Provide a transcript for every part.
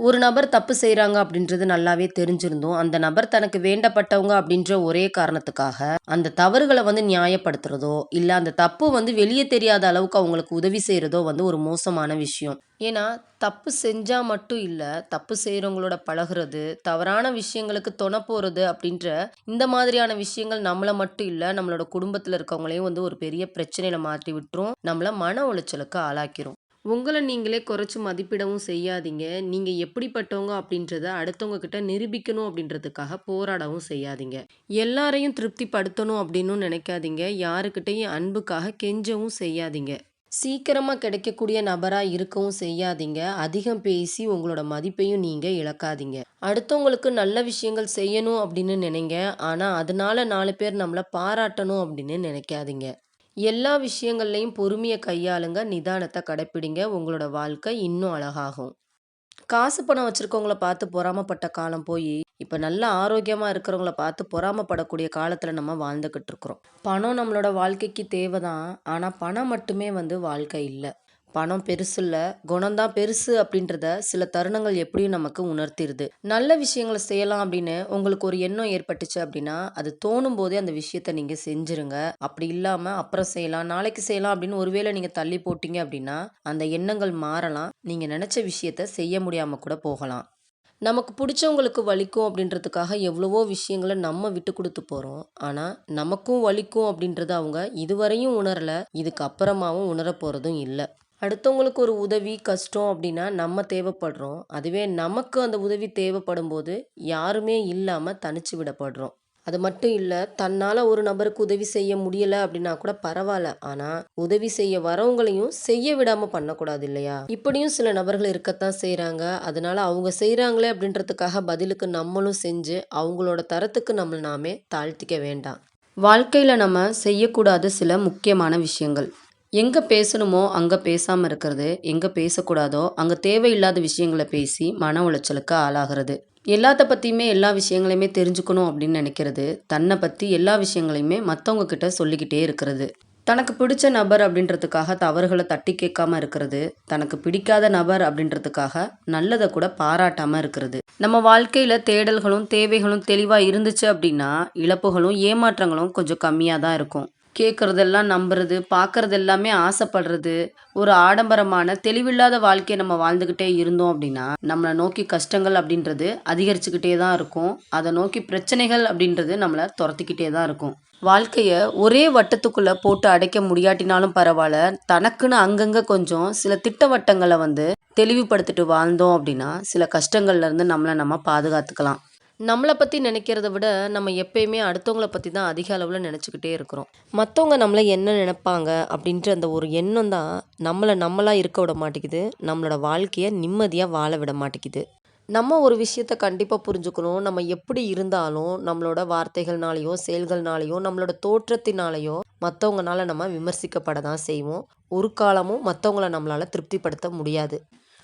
ஒரு நபர் தப்பு செய்கிறாங்க அப்படின்றது நல்லாவே தெரிஞ்சிருந்தோம். அந்த நபர் தனக்கு வேண்டப்பட்டவங்க அப்படின்ற ஒரே காரணத்துக்காக அந்த தவறுகளை வந்து நியாயப்படுத்துறதோ இல்லை அந்த தப்பு வந்து வெளியே தெரியாத அளவுக்கு அவங்களுக்கு உதவி செய்கிறதோ வந்து ஒரு மோசமான விஷயம். ஏன்னா தப்பு செஞ்சால் மட்டும் இல்லை தப்பு செய்கிறவங்களோட பழகுறது தவறான விஷயங்களுக்கு துணை போகிறது அப்படின்ற இந்த மாதிரியான விஷயங்கள் நம்மளை மட்டும் இல்லை நம்மளோட குடும்பத்தில் இருக்கவங்களையும் வந்து ஒரு பெரிய பிரச்சனையில் மாற்றி விட்டுரும். நம்மளை மன உளைச்சலுக்கு ஆளாக்கிரும். உங்களை நீங்களே குறைச்சி மதிப்பிடவும் செய்யாதீங்க. நீங்கள் எப்படிப்பட்டவங்க அப்படின்றத அடுத்தவங்க கிட்ட நிரூபிக்கணும் அப்படின்றதுக்காக போராடவும் செய்யாதீங்க. எல்லாரையும் திருப்திப்படுத்தணும் அப்படின்னு நினைக்காதீங்க. யாருக்கிட்டையும் அன்புக்காக கெஞ்சவும் செய்யாதீங்க. சீக்கிரமாக கிடைக்கக்கூடிய நபராக இருக்கவும் செய்யாதீங்க. அதிகம் பேசி உங்களோட மதிப்பையும் நீங்கள் இழக்காதீங்க. அடுத்தவங்களுக்கு நல்ல விஷயங்கள் செய்யணும் அப்படின்னு நினைங்க. ஆனால் அதனால நாலு பேர் நம்மளை பாராட்டணும் அப்படின்னு நினைக்காதீங்க. எல்லா விஷயங்கள்லையும் பொறுமையை கையாளுங்க நிதானத்தை கடைப்பிடிங்க உங்களோட வாழ்க்கை இன்னும் அழகாகும். காசு பணம் வச்சுருக்கவங்கள பார்த்து பொறாமப்பட்ட காலம் போய் இப்போ நல்ல ஆரோக்கியமாக இருக்கிறவங்கள பார்த்து பொறாமப்படக்கூடிய காலத்தில் நம்ம வாழ்ந்துக்கிட்டு இருக்கிறோம். பணம் நம்மளோட வாழ்க்கைக்கு தேவை தான் ஆனால் பணம் மட்டுமே வந்து வாழ்க்கை இல்லை. பணம் பெருசு இல்லை குணம்தான் பெருசு அப்படின்றத சில தருணங்கள் எப்படியும் நமக்கு உணர்த்திடுது நல்ல விஷயங்களை செய்யலாம் அப்படின்னு உங்களுக்கு ஒரு எண்ணம் ஏற்பட்டுச்சு அப்படின்னா அது தோணும் போதே அந்த விஷயத்த நீங்கள் செஞ்சுருங்க. அப்படி இல்லாமல் அப்புறம் செய்யலாம் நாளைக்கு செய்யலாம் அப்படின்னு ஒருவேளை நீங்கள் தள்ளி போட்டீங்க அப்படின்னா அந்த எண்ணங்கள் மாறலாம். நீங்கள் நினச்ச விஷயத்த செய்ய முடியாமல் கூட போகலாம். நமக்கு பிடிச்சவங்களுக்கு வலிக்கும் அப்படின்றதுக்காக எவ்வளவோ விஷயங்களை நம்ம விட்டு கொடுத்து போகிறோம் ஆனால் நமக்கும் வலிக்கும் அப்படின்றத அவங்க இதுவரையும் உணரலை இதுக்கு அப்புறமாவும் உணர போகிறதும் இல்லை. அடுத்தவங்களுக்கு ஒரு உதவி கஷ்டம் அப்படின்னா நம்ம தேவைப்படுறோம். அதுவே நமக்கு அந்த உதவி தேவைப்படும் போது யாருமே இல்லாமல் தனிச்சு விடப்படுறோம். அது மட்டும் இல்லை தன்னால் ஒரு நபருக்கு உதவி செய்ய முடியலை அப்படின்னா கூட பரவாயில்ல. ஆனால் உதவி செய்ய வரவங்களையும் செய்ய விடாமல் பண்ணக்கூடாது இல்லையா? இப்படியும் சில நபர்கள் இருக்கத்தான் செய்கிறாங்க அதனால அவங்க செய்கிறாங்களே அப்படின்றதுக்காக பதிலுக்கு நம்மளும் செஞ்சு அவங்களோட தரத்துக்கு நம்மளை நாமே தாழ்த்திக்க வேண்டாம். வாழ்க்கையில் நம்ம செய்யக்கூடாத சில முக்கியமான விஷயங்கள். எங்கே பேசணுமோ அங்கே பேசாமல் இருக்கிறது எங்கே பேசக்கூடாதோ அங்கே தேவையில்லாத விஷயங்களை பேசி மன உளைச்சலுக்கு ஆளாகிறது. எல்லாத்த பற்றியுமே எல்லா விஷயங்களையுமே தெரிஞ்சுக்கணும் அப்படின்னு நினைக்கிறது தன்னை பற்றி எல்லா விஷயங்களையுமே மற்றவங்க கிட்ட சொல்லிக்கிட்டே இருக்கிறது. தனக்கு பிடிச்ச நபர் அப்படின்றதுக்காக தவறுகளை தட்டி கேட்காம இருக்கிறது தனக்கு பிடிக்காத நபர் அப்படின்றதுக்காக நல்லதை கூட பாராட்டாமல் இருக்கிறது. நம்ம வாழ்க்கையில் தேடல்களும் தேவைகளும் தெளிவாக இருந்துச்சு அப்படின்னா இழப்புகளும் ஏமாற்றங்களும் கொஞ்சம் கம்மியாக தான் இருக்கும். கேட்குறதெல்லாம் நம்புறது பார்க்குறது எல்லாமே ஆசைப்படுறது ஒரு ஆடம்பரமான தெளிவில்லாத வாழ்க்கையை நம்ம வாழ்ந்துக்கிட்டே இருந்தோம் அப்படின்னா நம்மளை நோக்கி கஷ்டங்கள் அப்படின்றது அதிகரிச்சுக்கிட்டே தான் இருக்கும். அதை நோக்கி பிரச்சனைகள் அப்படின்றது நம்மளை துரத்திக்கிட்டே தான் இருக்கும். வாழ்க்கையை ஒரே வட்டத்துக்குள்ளே போட்டு அடைக்க முடியாட்டினாலும் பரவாயில்ல. தனக்குன்னு அங்கங்கே கொஞ்சம் சில திட்டவட்டங்களை வந்து தெளிவுபடுத்திட்டு வாழ்ந்தோம் அப்படின்னா சில கஷ்டங்கள்லேருந்து நம்மளை நம்ம பாதுகாத்துக்கலாம். நம்மளை பற்றி நினைக்கிறத விட நம்ம எப்பயுமே அடுத்தவங்கள பற்றி தான் அதிக அளவில் நினச்சிக்கிட்டே இருக்கிறோம். மற்றவங்க நம்மளை என்ன நினைப்பாங்க அப்படின்ற அந்த ஒரு எண்ணம் தான் நம்மளை நம்மளாக இருக்க விட மாட்டேங்குது நம்மளோட வாழ்க்கையை நிம்மதியாக வாழ விட மாட்டேங்குது. நம்ம ஒரு விஷயத்த கண்டிப்பாக புரிஞ்சுக்கணும். நம்ம எப்படி இருந்தாலும் நம்மளோட வார்த்தைகள்னாலேயோ செயல்கள்னாலேயோ நம்மளோட தோற்றத்தினாலேயோ மற்றவங்கனால நம்ம விமர்சிக்கப்பட தான் செய்வோம். ஒரு காலமும் மற்றவங்கள நம்மளால் திருப்திப்படுத்த முடியாது.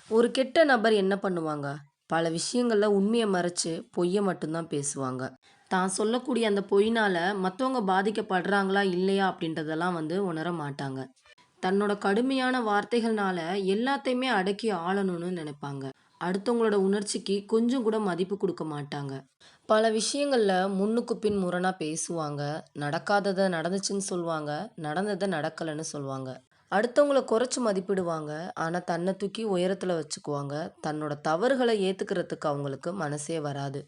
ஒரு கெட்ட நபர் என்ன பண்ணுவாங்க? பல விஷயங்களில் உண்மையை மறைச்சு பொய்யை மட்டும்தான் பேசுவாங்க. தான் சொல்லக்கூடிய அந்த பொய்னால் மற்றவங்க பாதிக்கப்படுறாங்களா இல்லையா அப்படின்றதெல்லாம் வந்து உணர மாட்டாங்க. தன்னோட கடுமையான வார்த்தைகள்னால எல்லாத்தையுமே அடக்கி ஆளணும்னு நினைப்பாங்க. அடுத்தவங்களோட உணர்ச்சிக்கு கொஞ்சம் கூட மதிப்பு கொடுக்க மாட்டாங்க. பல விஷயங்களில் முன்னுக்கு பின் முரணாக பேசுவாங்க. நடக்காததை நடந்துச்சுன்னு சொல்லுவாங்க. நடந்ததை நடக்கலைன்னு சொல்லுவாங்க. அடுத்தவங்கள குறைச்சி மதிப்பிடுவாங்க. ஆனால் தன்னை தூக்கி உயரத்தில் வச்சுக்குவாங்க. தன்னோட தவறுகளை ஏற்றுக்கிறதுக்கு அவங்களுக்கு மனசே வராது.